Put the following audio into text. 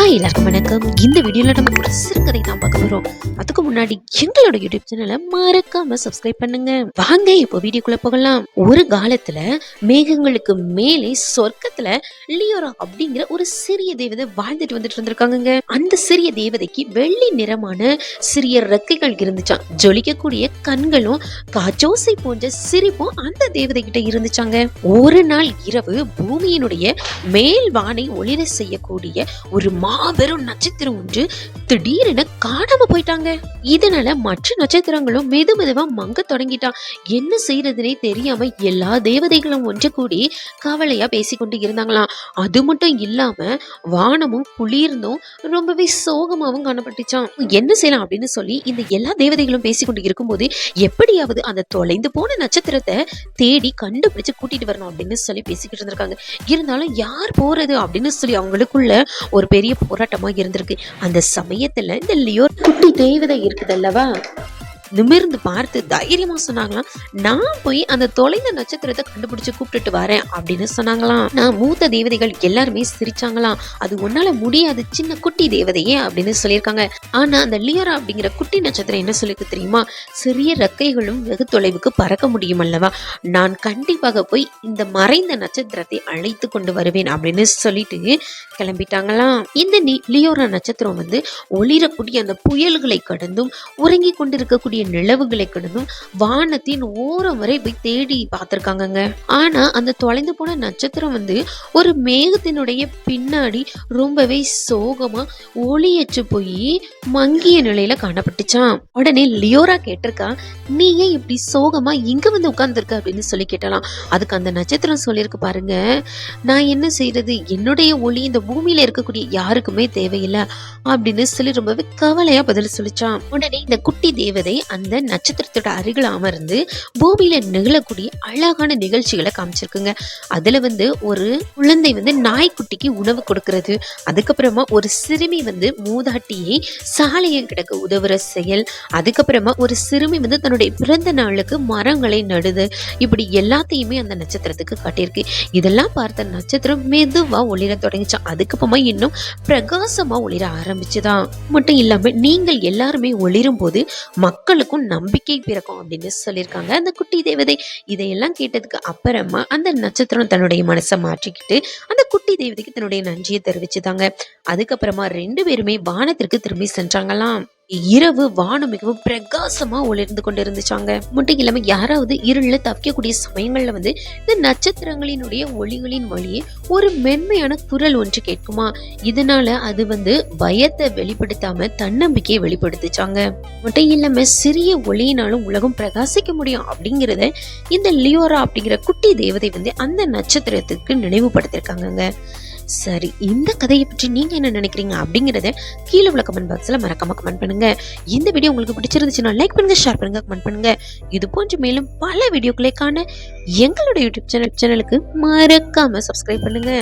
Hi எல்லாருக்கும் வணக்கம். இந்த வீடியோல நம்ம ஒரு சிறுகதை தான் பார்க்க போகிறோம் அதுக்கு முன்னாடி எங்களோட யூடியூப் சேனலை மறக்காம சப்ஸ்கிரைப் பண்ணுங்க. வாங்க இப்போ வீடியோக்குள்ள போகலாம். ஒரு காலத்துல மேகங்களுக்கு மேலே சொர்க்கத்துல லியோரா அப்படிங்கிற ஒரு சிறிய தேவதை வாழ்ந்துட்டு வந்துட்டு இருந்திருக்காங்கங்க. அந்த சிறிய தேவதைக்கு வெள்ளி நிறமான சிறிய ரெக்கைகள் இருந்துச்சான் ஜொலிக்கக்கூடிய கண்களும் காஜோசை போன்ற சிரிப்பும் அந்த தேவதை கிட்ட இருந்துச்சாங்க. ஒரு நாள் இரவு பூமியினுடைய மேல் வானை ஒளிர செய்யக்கூடிய ஒரு மாபெரும் நட்சத்திரம் ஒன்று திடீரென காணாம போயிட்டாங்க. இதனால மற்ற நட்சத்திரங்களும் மெது மெதுவா மங்க தொடங்கிட்டான் என்ன செய்யறதுனே தெரியாம எல்லா தேவதைகளும் ஒன்று கூடி கவலையா பேசிக்கொண்டு இருந்தாங்களாம். அது மட்டும் இல்லாம வானமும் குளிர்ந்தும் ரொம்பவே சோகமாகவும் காணப்பட்டுச்சான் என்ன செய்யலாம் அப்படின்னு சொல்லி இந்த எல்லா தேவதைகளும் பேசிக்கொண்டு இருக்கும்போது எப்படியாவது அந்த தொலைந்து போன நட்சத்திரத்தை தேடி கண்டுபிடிச்சு கூட்டிட்டு வரணும் அப்படின்னு சொல்லி பேசிக்கிட்டு இருந்திருக்காங்க. இருந்தாலும் யார் போறது அப்படின்னு சொல்லி அவங்களுக்குள்ள ஒரு பெரிய போராட்டமா இருந்திருக்கு. அந்த சமயத்துல இந்த லியோ குட்டி தேவதை இருக்குது அல்லவா நிமிர்ந்து பார்த்து தைரியமா சொன்னாங்களாம் நான் போய் அந்த தொலைந்த நட்சத்திரத்தை கண்டுபிடிச்சு கூப்பிட்டுட்டு வரேன் அப்படின்னு சொன்னாங்களாம். நான் மூத்த தேவதைகள் எல்லாருமே சிரிச்சாங்களாம். அது உன்னால முடியாது சின்ன குட்டி தேவதையே அப்படின்னு சொல்லியிருக்காங்க. ஆனா அந்த லியரா அப்படிங்கிற குட்டி நட்சத்திரம் என்ன சொல்லிருக்கு தெரியுமா? சிறிய ரெக்கைகளும் வெகு தொலைவுக்கு பறக்க முடியும் அல்லவா? நான் கண்டிப்பாக போய் இந்த மறைந்த நட்சத்திரத்தை அழைத்து கொண்டு வருவேன் அப்படின்னு சொல்லிட்டு கிளம்பிட்டாங்களாம். இந்த லியோரா நட்சத்திரம் வந்து ஒளிரக்கூடிய அந்த புயல்களை கடந்தும் உறங்கி கொண்டிருக்கக்கூடிய நிலவுகளை கடந்தும் வானத்தின் ஓரம் வரை போய் தேடி பார்த்துருக்காங்கங்க. ஆனா அந்த தொலைந்து போன நட்சத்திரம் வந்து ஒரு மேகத்தினுடைய பின்னாடி ரொம்பவே சோகமா ஒளியச்சு போய் மங்கிய நிலையில காணப்பட்டுச்சான் உடனே லியோரா கேட்டிருக்கா நீ ஏன் இப்படி சோகமா இங்க வந்து உட்கார்ந்துருக்க? அப்படின்னு சொல்லி கேட்டலாம். அதுக்கு அந்த நட்சத்திரம் சொல்லியிருக்கு பாருங்க நான் என்ன செய்யறது என்னுடைய ஒளி இந்த பூமியில இருக்கக்கூடிய யாருக்குமே தேவையில்லை. அப்படின்னு சொல்லி ரொம்பவே கவலையா பதில் சொல்லிச்சான் உடனே இந்த குட்டி தேவதை அந்த நட்சத்திரத்தோட அருகில் அமர்ந்து பூமியில் நிகழக்கூடிய அழகான நிகழ்ச்சிகளை காமிச்சிருக்குங்க. அதில் வந்து ஒரு குழந்தை வந்து நாய்க்குட்டிக்கு உணவு கொடுக்கறது. அதுக்கப்புறமா ஒரு சிறுமி வந்து மூதாட்டியை சாலையை கிடக்க உதவுற செயல். அதுக்கப்புறமா ஒரு சிறுமி வந்து தன்னுடைய பிறந்த நாளுக்கு மரங்களை நடுது. இப்படி எல்லாத்தையுமே அந்த நட்சத்திரத்துக்கு காட்டியிருக்கு. இதெல்லாம் பார்த்த நட்சத்திரம் மெதுவாக ஒளிர தொடங்கிச்சான் அதுக்கப்புறமா இன்னும் பிரகாசமாக ஒளிர ஆரம்பிச்சுதான். மட்டும் இல்லாமல் நீங்கள் எல்லாருமே ஒளிரும் போது மக்கள் மக்களுக்கும் நம்பிக்கை பிறக்கும் அப்படின்னு சொல்லியிருக்காங்க. அந்த குட்டி தேவதை இதையெல்லாம் கேட்டதுக்கு அப்புறமா அந்த நட்சத்திரம் தன்னுடைய மனசை மாற்றிக்கிட்டு அந்த குட்டி தேவதைக்கு தன்னுடைய நன்றியை தெரிவிச்சுதாங்க. அதுக்கப்புறமா ரெண்டு பேருமே வானத்திற்கு திரும்பி சென்றாங்களாம். இரவு வானம் மிகவும் பிரகாசமா ஒளிர்ந்து கொண்டு இருந்துச்சாங்க மட்டும் இல்லாம யாராவது இருளில் தப்பிக்கக்கூடிய சமயங்கள்ல வந்து இந்த நட்சத்திரங்களினுடைய ஒளிகளின் வழியே ஒரு மென்மையான குரல் ஒன்று கேட்குமா? இதனால அது வந்து பயத்தை வெளிப்படுத்தாம தன்னம்பிக்கையை வெளிப்படுத்துச்சாங்க. மட்டும் இல்லாம சிறிய ஒளியினாலும் உலகம் பிரகாசிக்க முடியும் அப்படிங்கிறத இந்த லியோரா அப்படிங்கிற குட்டி தேவதை வந்து அந்த நட்சத்திரத்துக்கு நினைவுபடுத்திருக்காங்க சரி இந்த கதையை பற்றி நீங்கள் என்ன நினைக்கிறீங்க அப்படிங்கிறத கீழே உள்ள கமெண்ட் பாக்ஸில் மறக்காம கமெண்ட் பண்ணுங்க. இந்த வீடியோ உங்களுக்கு பிடிச்சிருந்துச்சுன்னா லைக் பண்ணுங்க ஷேர் பண்ணுங்க கமெண்ட் பண்ணுங்க. இது போன்ற மேலும் பல வீடியோக்களை காண எங்களோட யூடியூப் சேனல் சேனலுக்கு மறக்காம சப்ஸ்கிரைப் பண்ணுங்க.